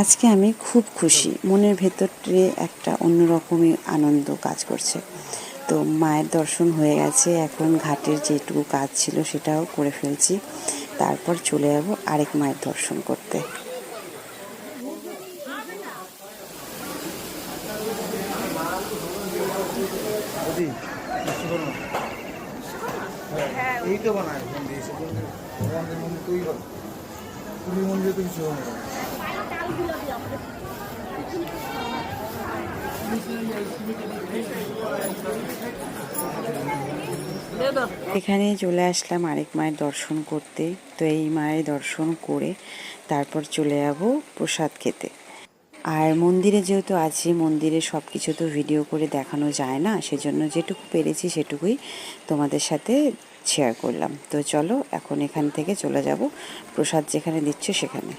আজকে আমি খুব খুশি। মনের ভেতরে একটা অন্যরকমই আনন্দ কাজ করছে। তো মায়ের দর্শন হয়ে গেছে, এখন ঘাটের যেটুকু কাজ ছিল সেটাও করে ফেলছি। তারপর চলে যাব আরেক মায়ের দর্শন করতে। এই তো বানায় মন্দির মন্দির তৈরি করো পুরীর মন্দিরে তো কিছু হবে না এখানে চলে আসলাম আরেক মায়ের দর্শন করতে। তো এই মায়ের দর্শন করে তারপর চলে যাব প্রসাদ খেতে। আর মন্দিরে যেহেতু আছি, মন্দিরে সব কিছু তো ভিডিও করে দেখানো যায় না, সেজন্য যেটুকু পেরেছি সেটুকুই তোমাদের সাথে শেয়ার করলাম। তো চলো এখন এখান থেকে চলে যাব। প্রসাদ যেখানে দিচ্ছে সেখানে।